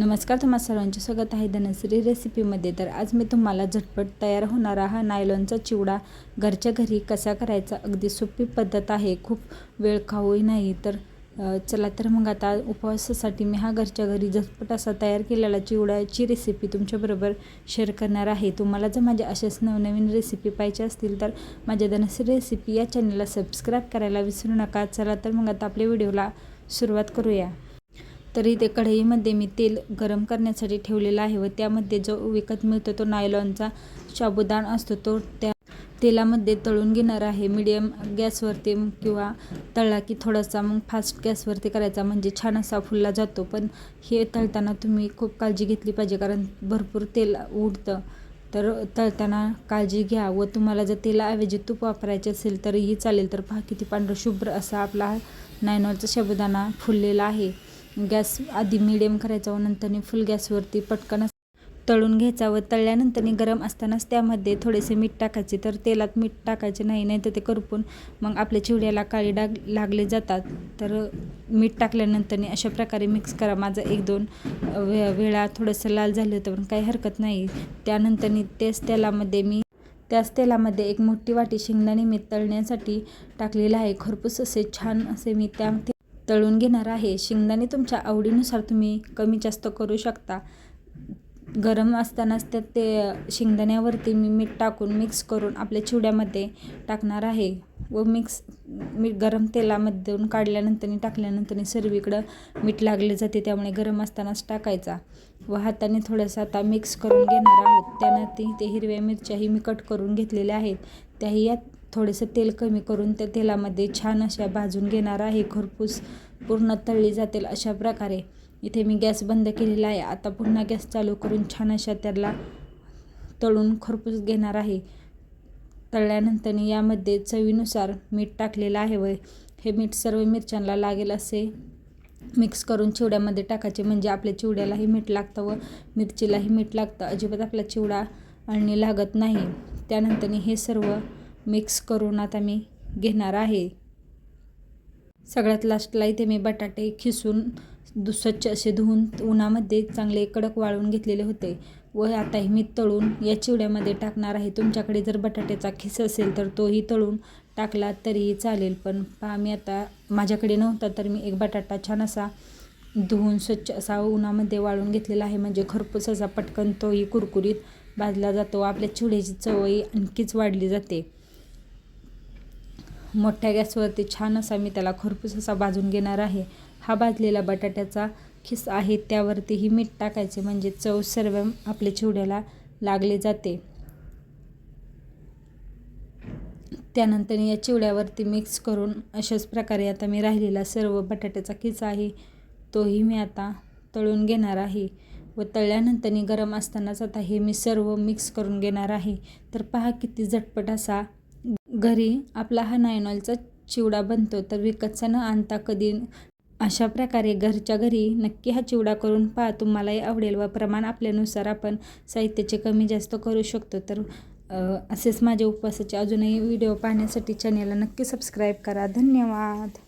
नमस्कार तुम्हा सर्वांचे स्वागत आहे धनश्री रेसिपीमध्ये. तर आज मी तुम्हाला झटपट तयार होणारा हा नायलॉनचा चिवडा. घरच्या घरी कसा करायचा अगदी सोपी पद्धत आहे. खूप वेळ खाऊही नाही तर चला तर मग आता उपवासासाठी मी हा घरच्या घरी झटपट असा तयार केलेला चिवड्याची रेसिपी तुमच्याबरोबर शेअर करणार आहे. तुम्हाला जर माझ्या अशाच नवनवीन रेसिपी पाहिजे असतील तर माझ्या धनश्री रेसिपी या चॅनलला सबस्क्राईब करायला विसरू नका. चला तर मग आता आपल्या व्हिडिओला सुरुवात करूया. तर इथे कढईमध्ये मी तेल गरम करण्यासाठी ठेवलेलं आहे व त्यामध्ये जो विकत मिळतो तो नायलॉनचा साबुदाण असतो तो त्या तेलामध्ये तळून घेणार आहे. मीडियम गॅसवरती किंवा तळला की थोडासा मग फास्ट गॅसवरती करायचा म्हणजे छान असा फुलला जातो. पण हे तळताना तुम्ही खूप काळजी घेतली पाहिजे कारण भरपूर तेल उडतं. तर तळताना काळजी घ्या व तुम्हाला जर तेलाऐवजी तूप वापरायचे असेल तरीही चालेल तर पहा किती पांढरं शुभ्र असा आपला नायनॉलचा साबुदाणा फुललेला आहे. गॅस आधी मिडियम करायचा व नंतर फुल गॅसवरती पटकन तळून घ्यायचा व तळल्यानंतर गरम असतानाच त्यामध्ये थोडेसे मीठ टाकायचे. तर तेलात मीठ टाकायचे नाही नाही तर ते करपून मग आपल्या चिवड्याला काळी डाग लागले जातात. तर मीठ टाकल्यानंतर अशा प्रकारे मिक्स करा. माझं एक दोन वे वेळा थोडंसं लाल झालं होतं पण काही हरकत नाही. त्यानंतर तेच तेलामध्ये मी त्याच तेलामध्ये एक मोठी वाटी शेंगदाणे मी तळण्यासाठी टाकलेलं आहे. खरपूस असे छान असे मी त्या तळून घेणार आहे. शेंगदाणे तुमच्या आवडीनुसार तुम्ही कमी जास्त करू शकता. गरम असतानाच त्यात ते शेंगदाण्यावरती मी मीठ टाकून मिक्स करून आपल्या चिवड्यामध्ये टाकणार आहे. व मिक्स मीठ गरम तेलामधून काढल्यानंतर टाकल्यानंतर सर्वीकडं मीठ लागले जाते त्यामुळे गरम असतानाच टाकायचा. व हाताने थोडंसं आता मिक्स करून घेणार आहोत. त्यानं ती ते हिरव्या मिरच्याही मी कट करून घेतलेल्या आहेत. त्याही यात थोडेसे तेल कमी करून त्या तेलामध्ये छान अशा भाजून घेणार आहे. खरपूस पूर्ण तळली जातील अशा प्रकारे. इथे मी गॅस बंद केलेला आहे. आता पुन्हा गॅस चालू करून छान अशा त्याला तळून खरपूस घेणार आहे. तळल्यानंतर यामध्ये चवीनुसार मीठ टाकलेलं आहे व हे मीठ सर्व मिरच्यांना लागेल असे मिक्स करून चिवड्यामध्ये टाकायचे. म्हणजे आपल्या चिवड्यालाही मीठ लागतं व मिरचीलाही मीठ लागतं. अजिबात आपला चिवडा आणि लागत नाही. त्यानंतर हे सर्व मिक्स करून आता मी घेणार आहे. सगळ्यात लास्टला इथे मी बटाटे खिसून दु स्वच्छ असे धुवून उन्हामध्ये चांगले कडक वाळून घेतलेले होते. व आता हे मी तळून या चिवड्यामध्ये टाकणार आहे. तुमच्याकडे जर बटाट्याचा खिस असेल तर तोही तळून टाकला तरीही चालेल. पण पहा मी आता माझ्याकडे नव्हता तर मी एक बटाटा छान असा धुवून स्वच्छ असा उन्हामध्ये वाळून घेतलेला आहे. म्हणजे खरपूस असा पटकन तोही कुरकुरीत भाजला जातो. आपल्या चिवड्याची चवही आणखीच वाढली जाते. मोठ्या गॅसवरती छान असा मी त्याला खरपूस असा भाजून घेणार आहे. हा भाजलेला बटाट्याचा खिस आहे त्यावरतीही मीठ टाकायचे म्हणजे चव सर्व आपल्या चिवड्याला लागले जाते. त्यानंतर या चिवड्यावरती मिक्स करून अशाच प्रकारे आता मी राहिलेला सर्व बटाट्याचा खिस आहे तोही मी आता तळून घेणार आहे. व तळल्यानंतर गरम असतानाच आता हे मी सर्व मिक्स करून घेणार आहे. तर पहा किती झटपट असा घरी आपला हा नायनॉलचा चिवडा बनतो तर विकतचा न आणता कधी अशा प्रकारे घरच्या घरी नक्की हा चिवडा करून पहा. तुम्हालाही आवडेल व प्रमाण आपल्यानुसार आपण साहित्याचे कमी जास्त करू शकतो. तर असेच माझे उपवासाचे अजूनही व्हिडिओ पाहण्यासाठी चॅनेलला नक्की सबस्क्राईब करा. धन्यवाद!